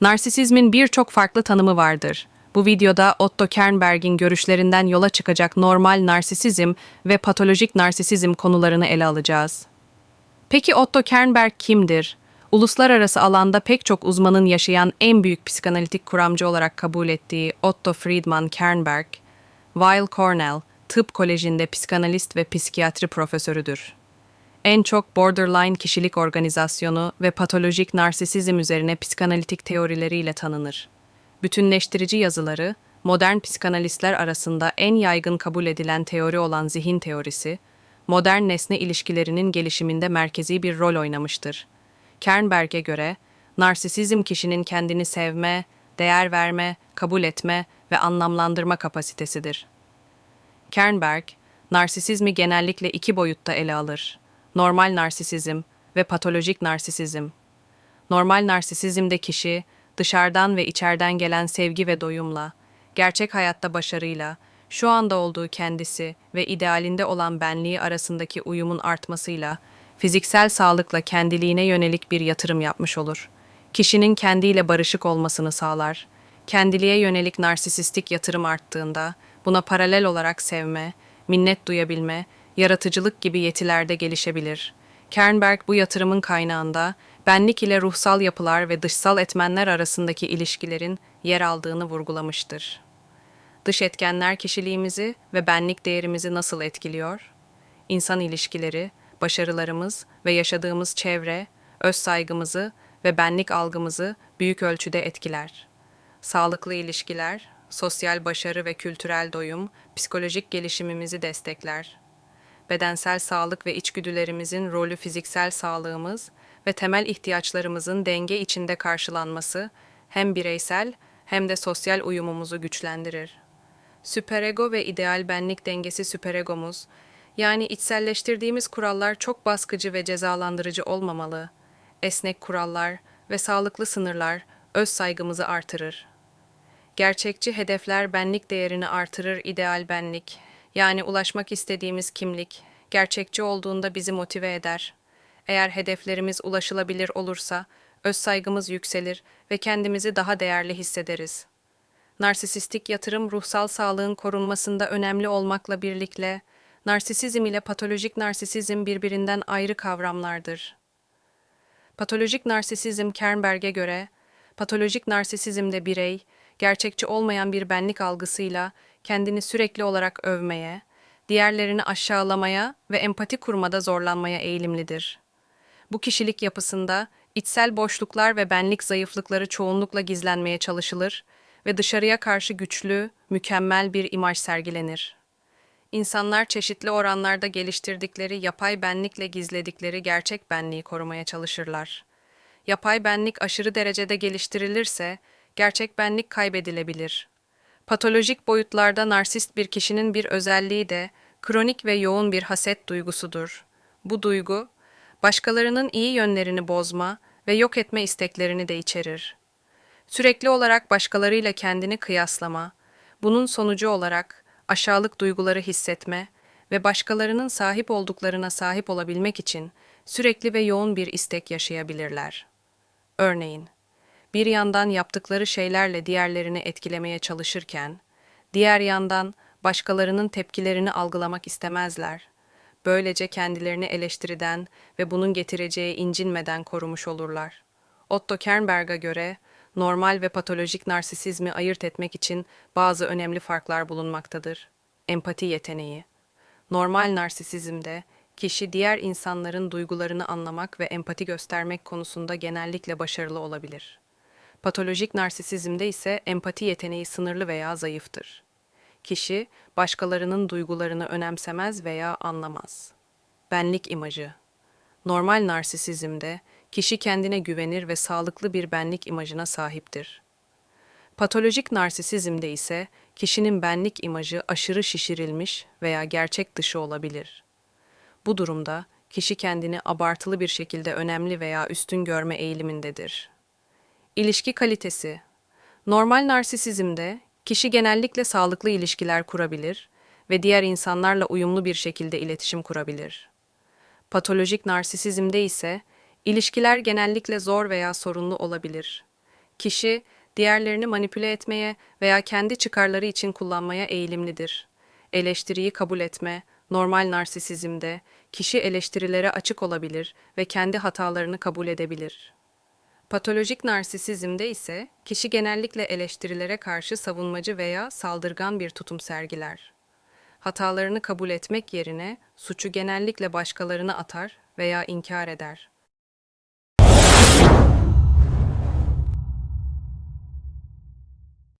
Narsisizmin birçok farklı tanımı vardır. Bu videoda Otto Kernberg'in görüşlerinden yola çıkacak normal narsisizm ve patolojik narsisizm konularını ele alacağız. Peki Otto Kernberg kimdir? Uluslararası alanda pek çok uzmanın yaşayan en büyük psikanalitik kuramcı olarak kabul ettiği Otto Friedman Kernberg, Weill Cornell Tıp Koleji'nde psikanalist ve psikiyatri profesörüdür. En çok borderline kişilik organizasyonu ve patolojik narsisizm üzerine psikanalitik teorileriyle tanınır. Bütünleştirici yazıları, modern psikanalistler arasında en yaygın kabul edilen teori olan zihin teorisi, modern nesne ilişkilerinin gelişiminde merkezi bir rol oynamıştır. Kernberg'e göre, narsisizm kişinin kendini sevme, değer verme, kabul etme ve anlamlandırma kapasitesidir. Kernberg, narsisizmi genellikle iki boyutta ele alır. Normal narsisizm ve patolojik narsisizm. Normal narsisizmde kişi, dışarıdan ve içeriden gelen sevgi ve doyumla, gerçek hayatta başarıyla, şu anda olduğu kendisi ve idealinde olan benliği arasındaki uyumun artmasıyla, fiziksel sağlıkla kendiliğine yönelik bir yatırım yapmış olur. Kişinin kendiyle barışık olmasını sağlar. Kendiliğe yönelik narsisistik yatırım arttığında, buna paralel olarak sevme, minnet duyabilme, yaratıcılık gibi yetilerde gelişebilir. Kernberg bu yatırımın kaynağında benlik ile ruhsal yapılar ve dışsal etmenler arasındaki ilişkilerin yer aldığını vurgulamıştır. Dış etkenler kişiliğimizi ve benlik değerimizi nasıl etkiliyor? İnsan ilişkileri, başarılarımız ve yaşadığımız çevre, öz saygımızı ve benlik algımızı büyük ölçüde etkiler. Sağlıklı ilişkiler, sosyal başarı ve kültürel doyum psikolojik gelişimimizi destekler. Bedensel sağlık ve içgüdülerimizin rolü fiziksel sağlığımız ve temel ihtiyaçlarımızın denge içinde karşılanması hem bireysel hem de sosyal uyumumuzu güçlendirir. Süperego ve ideal benlik dengesi süperegomuz, yani içselleştirdiğimiz kurallar çok baskıcı ve cezalandırıcı olmamalı. Esnek kurallar ve sağlıklı sınırlar öz saygımızı artırır. Gerçekçi hedefler benlik değerini artırır ideal benlik. Yani ulaşmak istediğimiz kimlik, gerçekçi olduğunda bizi motive eder. Eğer hedeflerimiz ulaşılabilir olursa, öz saygımız yükselir ve kendimizi daha değerli hissederiz. Narsisistik yatırım ruhsal sağlığın korunmasında önemli olmakla birlikte, narsisizm ile patolojik narsisizm birbirinden ayrı kavramlardır. Patolojik narsisizm Kernberg'e göre, patolojik narsisizmde birey, gerçekçi olmayan bir benlik algısıyla kendini sürekli olarak övmeye, diğerlerini aşağılamaya ve empati kurmada zorlanmaya eğilimlidir. Bu kişilik yapısında içsel boşluklar ve benlik zayıflıkları çoğunlukla gizlenmeye çalışılır ve dışarıya karşı güçlü, mükemmel bir imaj sergilenir. İnsanlar çeşitli oranlarda geliştirdikleri yapay benlikle gizledikleri gerçek benliği korumaya çalışırlar. Yapay benlik aşırı derecede geliştirilirse gerçek benlik kaybedilebilir. Patolojik boyutlarda narsist bir kişinin bir özelliği de kronik ve yoğun bir haset duygusudur. Bu duygu, başkalarının iyi yönlerini bozma ve yok etme isteklerini de içerir. Sürekli olarak başkalarıyla kendini kıyaslama, bunun sonucu olarak aşağılık duyguları hissetme ve başkalarının sahip olduklarına sahip olabilmek için sürekli ve yoğun bir istek yaşayabilirler. Örneğin, bir yandan yaptıkları şeylerle diğerlerini etkilemeye çalışırken, diğer yandan başkalarının tepkilerini algılamak istemezler. Böylece kendilerini eleştiriden ve bunun getireceği incinmeden korumuş olurlar. Otto Kernberg'a göre, normal ve patolojik narsisizmi ayırt etmek için bazı önemli farklar bulunmaktadır. Empati yeteneği. Normal narsisizmde kişi diğer insanların duygularını anlamak ve empati göstermek konusunda genellikle başarılı olabilir. Patolojik narsisizmde ise empati yeteneği sınırlı veya zayıftır. Kişi başkalarının duygularını önemsemez veya anlamaz. Benlik imajı. Normal narsisizmde kişi kendine güvenir ve sağlıklı bir benlik imajına sahiptir. Patolojik narsisizmde ise kişinin benlik imajı aşırı şişirilmiş veya gerçek dışı olabilir. Bu durumda kişi kendini abartılı bir şekilde önemli veya üstün görme eğilimindedir. İlişki kalitesi. Normal narsisizmde kişi genellikle sağlıklı ilişkiler kurabilir ve diğer insanlarla uyumlu bir şekilde iletişim kurabilir. Patolojik narsisizmde ise ilişkiler genellikle zor veya sorunlu olabilir. Kişi, diğerlerini manipüle etmeye veya kendi çıkarları için kullanmaya eğilimlidir. Eleştiriyi kabul etme, normal narsisizmde, kişi eleştirilere açık olabilir ve kendi hatalarını kabul edebilir. Patolojik narsisizmde ise kişi genellikle eleştirilere karşı savunmacı veya saldırgan bir tutum sergiler. Hatalarını kabul etmek yerine suçu genellikle başkalarına atar veya inkar eder.